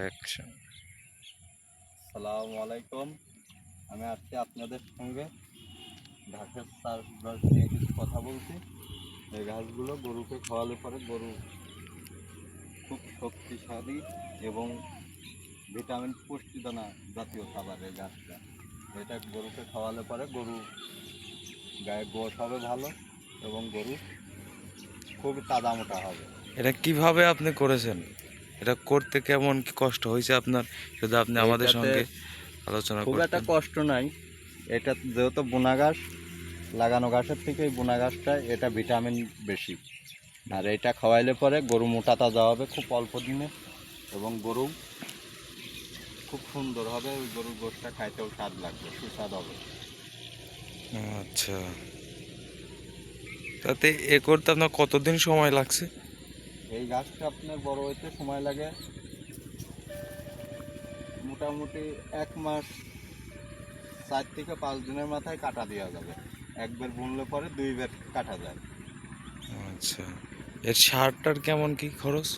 Action সালামু আলাইকুম। আমি আজকে আপনাদের সঙ্গে ঘাসের চাষবাস নিয়ে কিছু কথা বলছি। এই ঘাসগুলো গরুকে খাওয়ালে পরে গরু খুব শক্তিশালী এবং ভিটামিন পুষ্টিদানা জাতীয় খাবার এই ঘাসটা। এটা গরুকে খাওয়ালে পরে গরু গায়ে গোশ হবে ভালো এবং গরু খুব তাজা মোটা হবে। এটা কীভাবে আপনি করেছেন? এটা করতে কেমন কি কষ্ট হয়েছে আপনার? যদি আপনি আমাদের সঙ্গে আলোচনা খুব একটা কষ্ট নাই। এটা যেহেতু বোনা ঘাস লাগানো ঘাসের থেকে বোনা ঘাসটা এটা ভিটামিন বেশি। আর এটা খাওয়াইলে পরে গরু মোটা তাজা হবে খুব অল্প দিনে এবং গরু খুব সুন্দর হবে ওই গরুর গোষ্ঠটা খাইতেও স্বাদ লাগবে সুস্বাদ হবে। আচ্ছা। তাতে এ করতে আপনার কতদিন সময় লাগছে? এই গাছটা আপনার বড় হইতে সময় লাগে মোটামুটি এক মাস চার থেকে পাঁচ দিনের মাথায় কাটা দেওয়া যাবে। একবার বুনলে পরে দুইবার কাটা যায়। আচ্ছা। এর সারটার কেমন কি খরচ?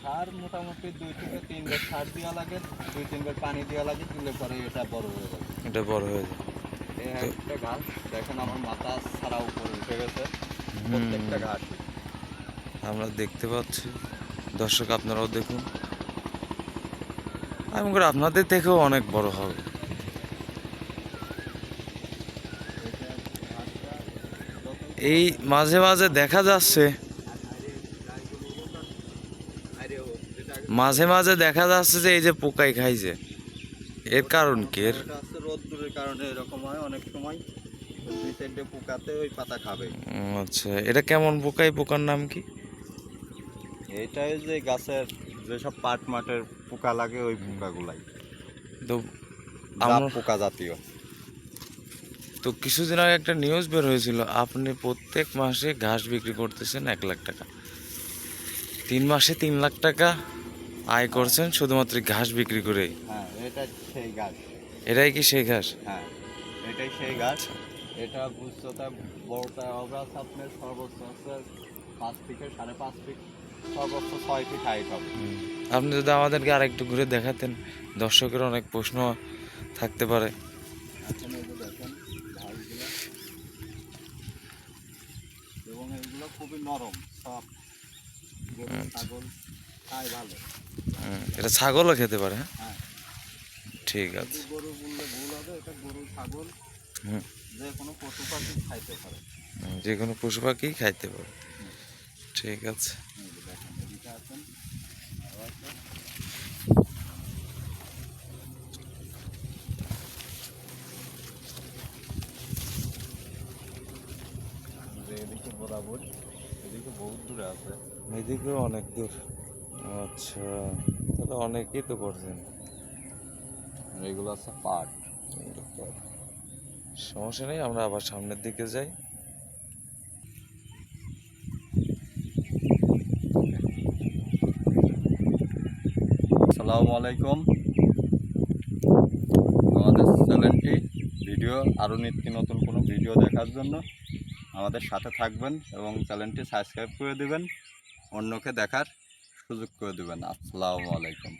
সার মোটামুটি দুই থেকে তিনবার সার দেওয়া লাগে দুই তিনবার পানি দেওয়া লাগে দিলে পরে এটা বড় হয়ে যাবে। এটা বড় হয়ে যায় এই একটা গাছ দেখেন আমার মাথা ছাড়া উপরে উঠে গেছে। প্রত্যেকটা ঘাস আমরা দেখতে পাচ্ছি। দর্শক আপনারাও দেখুন। আমি করি আপনাদের থেকেও অনেক বড় হবে। এই মাঝে মাঝে দেখা যাচ্ছে মাঝে মাঝে দেখা যাচ্ছে যে এই যে পোকাই খাইছে। এর কারণ কি? এর রোদ্দুরের কারণে এরকম হয় অনেক সময়। পোকাতে ওই পাতা খাবে। আচ্ছা। এটা কেমন পোকাই? পোকার নাম কি? এইটাই যে গাছের যেসব পাট মাটের পোকা লাগে ওই পোকাগুলাই। পোকা জাতীয়। তো কিছুদিন আগে একটা নিউজ বের হয়েছিল আপনি প্রত্যেক মাসে ঘাস বিক্রি করতেছেন এক লাখ টাকা। তিন মাসে তিন লাখ টাকা আয় করছেন শুধুমাত্র ঘাস বিক্রি করেই হ্যাঁ এটা সেই গাছ এটাই কি সেই ঘাস? হ্যাঁ এটাই সেই গাছ এটা উচ্চতা বড়টা আছে আপনার সর্বোচ্চ পাঁচ থেকে সাড়ে পাঁচ ফিট। সর্বোচ্চ ছয় ফিট হাইট হবে। আপনি যদি আমাদেরকে আরেকটু ঘুরে দেখাতেন দর্শকের অনেক প্রশ্ন থাকতে পারে। এবং এগুলো খুবই নরম সব আচ্ছা। ছাগল খায় ভালো। এটা ছাগলও খেতে পারে হ্যাঁ? হ্যাঁ। ঠিক আছে। গরু বললে ভুল হবে এটা গরু ছাগল যে কোনো পশু পাখি খাইতে পারে। যে কোনো পশু পাখি খাইতে পারে। ঠিক আছে। এদিকে এদিকে বরাবর এদিকে বহুত দূরে আছে। এদিকেও অনেক দূর। আচ্ছা তাহলে অনেকেই তো করছেন। এগুলো আছে পাট। সমস্যা নেই আমরা আবার সামনের দিকে যাই। আসসালামু আলাইকুম। আমাদের চ্যানেলটি, ভিডিও, আরও নিত্য নতুন কোনো ভিডিও দেখার জন্য আমাদের সাথে থাকবেন এবং চ্যানেলটি সাবস্ক্রাইব করে দেবেন, অন্যকে দেখার সুযোগ করে দেবেন। আসসালামু আলাইকুম।